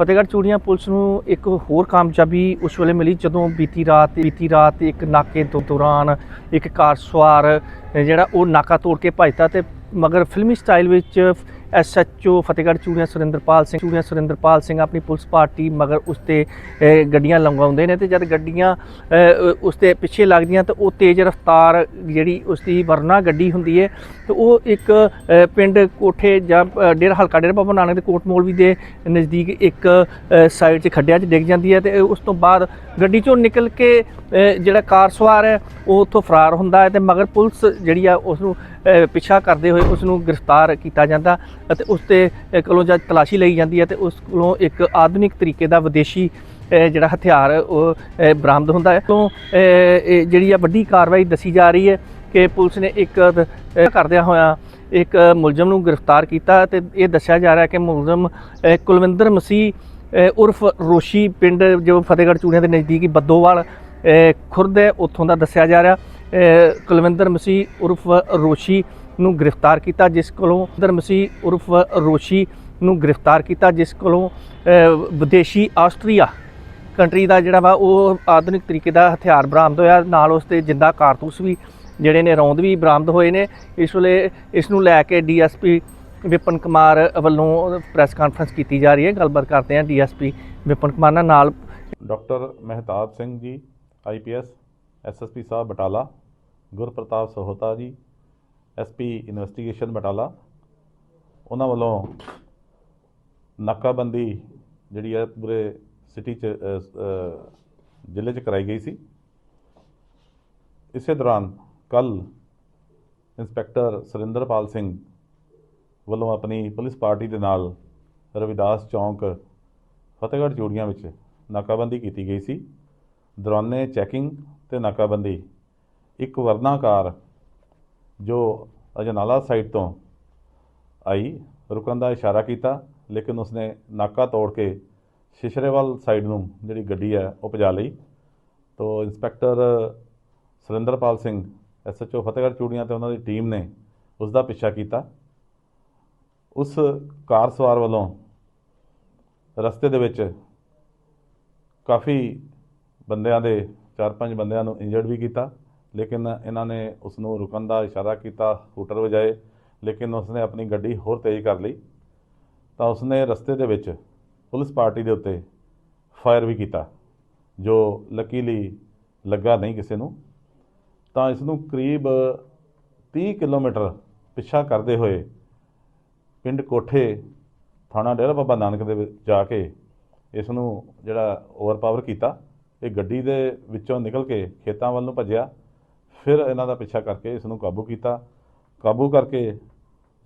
Fatehgarh Churian police ਨੂੰ ਇੱਕ ਹੋਰ ਕਾਮਯਾਬੀ ਉਸ ਵੇਲੇ ਮਿਲੀ ਜਦੋਂ ਬੀਤੀ ਰਾਤ ਬੀਤੀ ਰਾਤ ਇੱਕ ਨਾਕੇ ਤੋਂ ਦੌਰਾਨ ਇੱਕ ਕਾਰ ਸਵਾਰ, ਜਿਹੜਾ ਉਹ ਨਾਕਾ ਤੋੜ ਕੇ ਭੱਜਦਾ ਤੇ ਮਗਰ ਫਿਲਮੀ ਸਟਾਈਲ ਵਿੱਚ ਐਸਐਚਓ ਫਤਿਹਗੜ੍ਹ ਚੂੜੀਆਂ ਸੁਰਿੰਦਰਪਾਲ ਸਿੰਘ ਚੂੜੀਆਂ ਸੁਰਿੰਦਰਪਾਲ ਸਿੰਘ ਆਪਣੀ ਪੁਲਿਸ ਪਾਰਟੀ ਮਗਰ ਉਸ ਤੇ ਗੱਡੀਆਂ ਲੰਘਾਉਂਦੇ ਨੇ ਤੇ ਜਦ ਗੱਡੀਆਂ ਉਸ 'ਤੇ ਪਿੱਛੇ ਲੱਗਦੀਆਂ ਤਾਂ ਉਹ ਤੇਜ਼ ਰਫ਼ਤਾਰ ਜਿਹੜੀ ਉਸ ਦੀ ਵਰਨਾ ਗੱਡੀ ਹੁੰਦੀ ਹੈ ਤੇ ਉਹ ਇੱਕ ਪਿੰਡ ਕੋਠੇ ਜਾਂ ਅ, ਡੇਰਾ ਹਲਕਾ ਡੇਰਾ ਬਾਬਾ ਨਾਨਕ ਦੇ ਕੋਟ ਮੋਲਵੀ ਦੇ ਨਜ਼ਦੀਕ ਇੱਕ ਸਾਈਡ 'ਚ ਖੱਡਿਆਂ 'ਚ ਡਿੱਗ ਜਾਂਦੀ ਹੈ ਤੇ ਉਸ ਤੋਂ ਬਾਅਦ ਗੱਡੀ 'ਚੋਂ ਨਿਕਲ ਕੇ ਜਿਹੜਾ ਕਾਰ ਸਵਾਰ ਹੈ ਉਹ ਉੱਥੋਂ ਫਰਾਰ ਹੁੰਦਾ ਹੈ ਤੇ ਮਗਰ ਪੁਲਿਸ ਜਿਹੜੀ ਆ ਉਸ ਨੂੰ ਪਿੱਛਾ ਕਰਦੇ ਹੋਏ ਉਸ ਨੂੰ ਗ੍ਰਿਫਤਾਰ ਕੀਤਾ ਜਾਂਦਾ ਅਤੇ ਉਸ ਤੇ ਕੋਲੋਂ ਜਦ ਤਲਾਸ਼ੀ ਲਈ ਜਾਂਦੀ ਹੈ ਤੇ ਉਸ ਕੋਲੋਂ ਇੱਕ ਆਧੁਨਿਕ ਤਰੀਕੇ ਦਾ ਵਿਦੇਸ਼ੀ ਜਿਹੜਾ ਹਥਿਆਰ, ਉਹ ਬਰਾਮਦ ਹੁੰਦਾ ਹੈ। ਤੋਂ ਇਹ ਜਿਹੜੀ ਆ ਵੱਡੀ ਕਾਰਵਾਈ ਦੱਸੀ ਜਾ ਰਹੀ ਹੈ ਕਿ ਪੁਲਿਸ ਨੇ ਇੱਕ ਕਰਦਿਆਂ ਹੋਇਆ ਇੱਕ ਮੁਲਜ਼ਮ ਨੂੰ ਗ੍ਰਿਫਤਾਰ ਕੀਤਾ ਤੇ ਇਹ ਦੱਸਿਆ ਜਾ ਰਿਹਾ ਹੈ ਕਿ ਮੁਲਜ਼ਮ ਕੁਲਵਿੰਦਰ ਮਸੀਹ ਉਰਫ ਰੋਸ਼ੀ ਪਿੰਡ, ਜੋ ਫਤਿਹਗੜ੍ਹ ਚੂੜੀਆਂ ਦੇ ਨਜ਼ਦੀਕੀ ਬੱਦੋਵਾਲ ਖੁਰਦ ਹੈ, ਉੱਥੋਂ ਦਾ ਦੱਸਿਆ ਜਾ ਰਿਹਾ। ਕੁਲਵਿੰਦਰ ਮਸੀਹ ਉਰਫ ਰੋਸ਼ੀ ਨੂੰ ਗ੍ਰਿਫਤਾਰ ਕੀਤਾ, ਜਿਸ ਕੋਲੋਂ ਕੁਲਵਿੰਦਰ ਮਸੀਹ ਉਰਫ ਰੋਸ਼ੀ ਨੂੰ ਗ੍ਰਿਫਤਾਰ ਕੀਤਾ, ਜਿਸ ਕੋਲੋਂ ਵਿਦੇਸ਼ੀ ਆਸਟਰੀਆ ਕੰਟਰੀ ਦਾ ਜਿਹੜਾ ਵਾ, ਉਹ ਆਧੁਨਿਕ ਤਰੀਕੇ ਦਾ ਹਥਿਆਰ ਬਰਾਮਦ ਹੋਇਆ। ਨਾਲ ਉਸ ਤੇ ਜਿੰਦਾ ਕਾਰਤੂਸ ਵੀ ਜਿਹੜੇ ਨੇ, ਰੌਂਦ ਵੀ ਬਰਾਮਦ ਹੋਏ ਨੇ। ਇਸ ਵੇਲੇ ਇਸ ਨੂੰ ਲੈ ਕੇ ਡੀਐਸਪੀ ਵਿਪਨ ਕੁਮਾਰ ਵੱਲੋਂ ਪ੍ਰੈਸ ਕਾਨਫਰੰਸ ਕੀਤੀ ਜਾ ਰਹੀ ਹੈ। ਗੱਲਬਾਤ ਕਰਦੇ ਹਾਂ ਡੀਐਸਪੀ ਵਿਪਨ ਕੁਮਾਰ ਨਾਲ। ਨਾਲ doctor Mehtab Singh ji IPS SSP ਸਾਹਿਬ ਬਟਾਲਾ। Gurpratap Sahota ji SP investigation Batala. ਉਹਨਾਂ ਵੱਲੋਂ ਨਾਕਾਬੰਦੀ ਜਿਹੜੀ ਹੈ ਪੂਰੇ ਸਿਟੀ ਚ ਜ਼ਿਲ੍ਹੇ ਚ ਕਰਾਈ ਗਈ ਸੀ। ਇਸੇ ਦੌਰਾਨ ਕੱਲ ਇੰਸਪੈਕਟਰ ਸੁਰਿੰਦਰਪਾਲ ਸਿੰਘ ਵੱਲੋਂ ਆਪਣੀ ਪੁਲਿਸ ਪਾਰਟੀ ਦੇ ਨਾਲ ਰਵਿਦਾਸ ਚੌਂਕ, ਫਤਿਹਗੜ੍ਹ ਚੂੜੀਆਂ ਵਿੱਚ ਨਾਕਾਬੰਦੀ ਕੀਤੀ ਗਈ ਸੀ। ਦੌਰਾਨੇ ਚੈਕਿੰਗ ਤੇ ਨਾਕਾਬੰਦੀ ਇੱਕ ਵਰਨਾਕਾਰ ਜੋ ਅਜਨਾਲਾ ਸਾਈਡ ਤੋਂ ਆਈ, ਰੁਕਣ ਦਾ ਇਸ਼ਾਰਾ ਕੀਤਾ, ਲੇਕਿਨ ਉਸਨੇ ਨਾਕਾ ਤੋੜ ਕੇ ਸ਼ਿਸ਼ਰੇਵਾਲ ਸਾਈਡ ਨੂੰ ਜਿਹੜੀ ਗੱਡੀ ਹੈ ਉਹ ਭਜਾ ਲਈ। ਤੋ ਇੰਸਪੈਕਟਰ ਸੁਰਿੰਦਰਪਾਲ ਸਿੰਘ ਐਸਐਚਓ ਫਤਿਹਗੜ੍ਹ ਚੂੜੀਆਂ ਤੇ ਉਹਨਾਂ ਦੀ ਟੀਮ ਨੇ ਉਸ ਦਾ ਪਿੱਛਾ ਕੀਤਾ। ਉਸ ਕਾਰ ਸਵਾਰ ਵੱਲੋਂ ਰਸਤੇ ਦੇ ਵਿੱਚ ਕਾਫੀ ਬੰਦਿਆਂ ਦੇ ਚਾਰ ਪੰਜ ਬੰਦਿਆਂ ਨੂੰ ਇੰਜਰਡ ਵੀ ਕੀਤਾ। ਲੇਕਿਨ ਇਹਨਾਂ ਨੇ ਉਸ ਨੂੰ ਰੁਕਣ ਦਾ ਇਸ਼ਾਰਾ ਕੀਤਾ ਹੂਟਰ ਵਜਾਏ, ਲੇਕਿਨ ਉਸਨੇ ਆਪਣੀ ਗੱਡੀ ਹੋਰ ਤੇਜ਼ ਕਰ ਲਈ। ਤਾਂ ਉਸਨੇ ਰਸਤੇ ਦੇ ਵਿੱਚ ਪੁਲਿਸ ਪਾਰਟੀ ਦੇ ਉੱਤੇ ਫਾਇਰ ਵੀ ਕੀਤਾ, ਜੋ ਲੱਕੀਲੀ ਲੱਗਾ ਨਹੀਂ ਕਿਸੇ ਨੂੰ। ਤਾਂ ਇਸ ਨੂੰ ਕਰੀਬ 30 ਕਿਲੋਮੀਟਰ ਪਿੱਛਾ ਕਰਦੇ ਹੋਏ ਪਿੰਡ ਕੋਠੇ ਥਾਣਾ ਡੇਰਾ ਬਾਬਾ ਨਾਨਕ ਦੇ ਵਿੱਚ ਜਾ ਕੇ ਇਸ ਨੂੰ ਜਿਹੜਾ ਓਵਰਪਾਵਰ ਕੀਤਾ, ਇਹ ਗੱਡੀ ਦੇ ਵਿੱਚੋਂ ਨਿਕਲ ਕੇ ਖੇਤਾਂ ਵੱਲ ਨੂੰ ਭੱਜਿਆ। ਫਿਰ ਇਹਨਾਂ ਦਾ ਪਿੱਛਾ ਕਰਕੇ ਇਸ ਨੂੰ ਕਾਬੂ ਕੀਤਾ। ਕਾਬੂ ਕਰਕੇ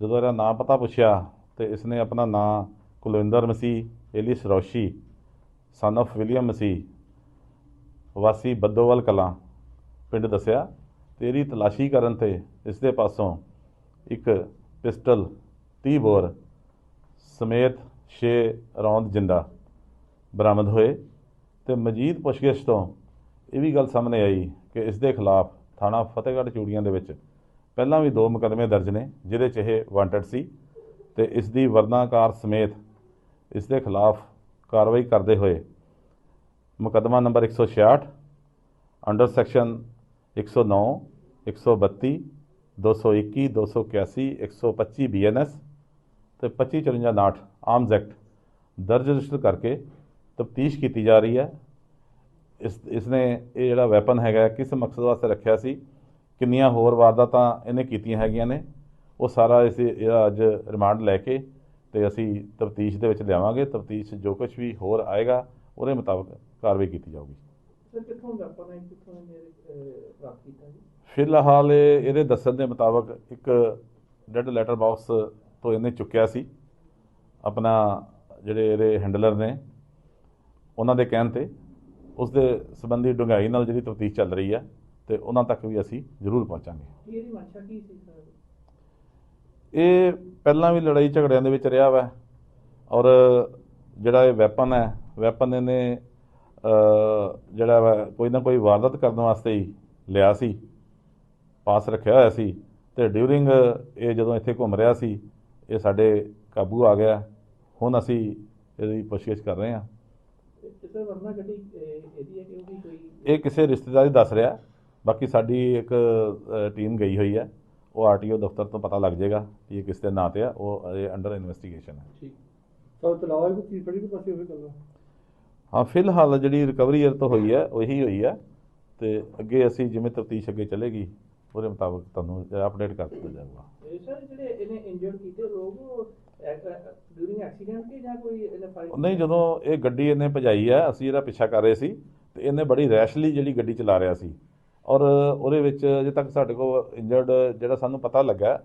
ਜਦੋਂ ਇਹਦਾ ਨਾਂ ਪਤਾ ਪੁੱਛਿਆ ਤੇ ਇਸ ਨੇ ਆਪਣਾ ਨਾਂ Kulwinder Masih, alias Roshi son of William Masih, ਵਾਸੀ ਬੱਦੋਵਾਲ ਕਲਾਂ ਪਿੰਡ ਦੱਸਿਆ। ਤੇਰੀ ਤਲਾਸ਼ੀ ਕਰਨ ਤੇ ਇਸ ਦੇ ਪਾਸੋਂ ਇੱਕ ਪਿਸਟਲ 30 ਬੋਰ ਸਮੇਤ 6 ਰੌਂਦ ਜਿੰਦਾ ਬਰਾਮਦ ਹੋਏ ਤੇ ਮਜੀਦ ਪੁੱਛਗਿੱਛ ਤੋਂ ਇਹ ਵੀ ਗੱਲ ਸਾਹਮਣੇ ਆਈ ਕਿ ਇਸ ਦੇ ਖਿਲਾਫ ਥਾਣਾ ਫਤਿਹਗੜ੍ਹ ਚੂੜੀਆਂ ਦੇ ਵਿੱਚ। ਪਹਿਲਾਂ ਵੀ ਦੋ ਮੁਕੱਦਮੇ ਦਰਜ ਨੇ, ਜਿਹਦੇ 'ਚ ਇਹ ਵਾਂਟਡ ਸੀ ਤੇ ਇਸ ਦੀ ਵਰਨਾਕਾਰ ਸਮੇਤ ਇਸ ਦੇ ਖਿਲਾਫ ਕਾਰਵਾਈ ਕਰਦੇ ਹੋਏ ਮੁਕੱਦਮਾ ਨੰਬਰ 166 ਅੰਡਰ ਸੈਕਸ਼ਨ 109 132 221 281 125 ਬੀਐਨਐਸ ਤੇ 2554 ਆਰਮਜ਼ ਐਕਟ ਦਰਜ ਰਜਿਸਟਰ ਕਰਕੇ ਤਫਤੀਸ਼ ਕੀਤੀ ਜਾ ਰਹੀ ਹੈ। ਇਸ ਇਸਨੇ ਇਹ ਜਿਹੜਾ ਵੈਪਨ ਹੈਗਾ ਕਿਸ ਮਕਸਦ ਵਾਸਤੇ ਰੱਖਿਆ ਸੀ ਕਿੰਨੀਆਂ ਹੋਰ ਵਾਰਦਾਤਾਂ ਇਹਨੇ ਕੀਤੀਆਂ ਹੈਗੀਆਂ ਨੇ ਉਹ ਸਾਰਾ ਇਸ ਇਹਦਾ ਅੱਜ ਰਿਮਾਂਡ ਲੈ ਕੇ ਤੇ ਅਸੀਂ ਤਫਤੀਸ਼ ਦੇ ਵਿੱਚ ਲਿਆਵਾਂਗੇ ਤਫਤੀਸ਼ ਜੋ ਕੁਝ ਵੀ ਹੋਰ ਆਏਗਾ ਉਹਦੇ ਮੁਤਾਬਕ ਕਾਰਵਾਈ ਕੀਤੀ ਜਾਊਗੀ। ਫਿਲਹਾਲ ਇਹ- ਇਹਦੇ ਦੱਸਣ ਦੇ ਮੁਤਾਬਕ ਇੱਕ ਡੈਡ ਲੈਟਰ ਬਾਕਸ ਤੋਂ ਇਹਨੇ ਚੁੱਕਿਆ ਸੀ। ਆਪਣਾ ਜਿਹੜੇ ਇਹਦੇ ਹੈਂਡਲਰ ਨੇ ਉਹਨਾਂ ਦੇ ਕਹਿਣ ਤੇ ਉਸ ਦੇ ਸੰਬੰਧੀ ਡੂੰਘਾਈ ਨਾਲ ਜਿਹੜੀ ਤਫਤੀਸ਼ ਚੱਲ ਰਹੀ ਹੈ ਤੇ ਉਹਨਾਂ ਤੱਕ ਵੀ ਅਸੀਂ ਜ਼ਰੂਰ ਪਹੁੰਚਾਂਗੇ। ਇਹਦੀ ਮਨਸ਼ਾ ਕੀ ਸੀ ਸਰ? ਇਹ ਪਹਿਲਾਂ ਵੀ ਲੜਾਈ ਝਗੜਿਆਂ ਦੇ ਵਿੱਚ ਰਿਹਾ ਵਾ ਔਰ ਜਿਹੜਾ ਇਹ ਵੈਪਨ ਹੈ ਵੈਪਨ ਇਹਨੇ ਜਿਹੜਾ ਵਾ ਕੋਈ ਨਾ ਕੋਈ ਵਾਰਦਾਤ ਕਰਨ ਵਾਸਤੇ ਹੀ ਲਿਆ ਸੀ ਪਾਸ ਰੱਖਿਆ ਹੋਇਆ ਸੀ ਤੇ ਡਿਊਰਿੰਗ ਇਹ ਜਦੋਂ ਇੱਥੇ ਘੁੰਮ ਰਿਹਾ ਸੀ ਇਹ ਸਾਡੇ ਕਾਬੂ ਆ ਗਿਆ। ਹੁਣ ਅਸੀਂ ਇਹਦੀ ਪੁੱਛਗਿੱਛ ਕਰ ਰਹੇ ਹਾਂ। ਇਹ ਕਿਸੇ ਰਿਸ਼ਤੇਦਾਰ ਹੀ ਦੱਸ ਰਿਹਾ। ਬਾਕੀ ਸਾਡੀ ਇੱਕ ਟੀਮ ਗਈ ਹੋਈ ਹੈ। ਉਹ ਆਰਟੀਓ ਦਫ਼ਤਰ ਤੋਂ ਪਤਾ ਲੱਗ ਜਾਏਗਾ ਕਿ ਇਹ ਕਿਸ ਦੇ ਨਾਂ ਤੇ ਆ। ਉਹ ਅੰਡਰ ਇਨਵੈਸਟੀਗੇਸ਼ਨ ਹੈ। ਠੀਕ। ਸਰ ਤਲਾਵਾ ਕੋਈ ਚੀਜ਼ ਪੜੀ ਕੋਈ ਪਾਸੇ ਹੋਵੇ ਗੱਲ? ਹਾਂ ਫਿਲਹਾਲ ਜਿਹੜੀ ਰਿਕਵਰੀ ਇਹ ਤੋਂ ਹੋਈ ਹੈ ਉਹੀ ਹੋਈ ਹੈ। ਤੇ ਅੱਗੇ ਅਸੀਂ ਜਿਵੇਂ ਤਫਤੀਸ਼ ਅੱਗੇ ਚੱਲੇਗੀ ਉਹਦੇ ਮੁਤਾਬਕ ਤੁਹਾਨੂੰ ਅਪਡੇਟ ਕਰ ਦਿੱਤਾ ਜਾਊਗਾ। ਇਹ ਸਰ ਜਿਹੜੇ ਇਹਨੇ ਇੰਜਰਡ ਕੀਤੇ ਲੋਕ ਡਿਊਰਿੰਗ ਐਕਸੀਡੈਂਟ ਕਿ ਜਾਂ ਕੋਈ ਇਹਨੇ ਫਾਈਟ ਨਹੀਂ ਜਦੋਂ ਇਹ ਗੱਡੀ ਇਹਨੇ ਭਜਾਈ ਹੈ ਅਸੀਂ ਇਹਦਾ ਪਿੱਛਾ ਕਰ ਰਹੇ ਸੀ ਤੇ ਇਹਨੇ ਬੜੀ ਰੈਸ਼ਲੀ ਜਿਹੜੀ ਗੱਡੀ ਚਲਾ ਰਿਹਾ ਸੀ। ਔਰ ਉਹਦੇ ਵਿੱਚ ਅਜੇ ਤੱਕ ਸਾਡੇ ਕੋਲ ਇੰਜਰਡ ਜਿਹੜਾ ਸਾਨੂੰ ਪਤਾ ਲੱਗਾ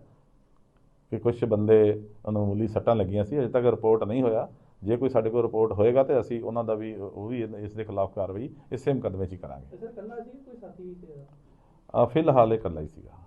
ਕਿ ਕੁਝ ਬੰਦੇ ਉਹਨੂੰ ਮਾਮੂਲੀ ਸੱਟਾਂ ਲੱਗੀਆਂ ਸੀ ਅਜੇ ਤੱਕ ਰਿਪੋਰਟ ਨਹੀਂ ਹੋਇਆ। ਜੇ ਕੋਈ ਸਾਡੇ ਕੋਲ ਰਿਪੋਰਟ ਹੋਏਗਾ ਤੇ ਅਸੀਂ ਉਹਨਾਂ ਦਾ ਵੀ ਉਹ ਵੀ ਇਸ ਦੇ ਖਿਲਾਫ ਕਾਰਵਾਈ ਇਸੇ ਮੁਕੱਦਮੇ 'ਚ ਹੀ ਕਰਾਂਗੇ। ਸਰ ਕੱਲਾ ਸੀ ਕੋਈ ਸਾਥੀ ਵੀ ਸੀ ਫਿਲਹਾਲ ਇਹ ਇਕੱਲਾ ਹੀ ਸੀਗਾ।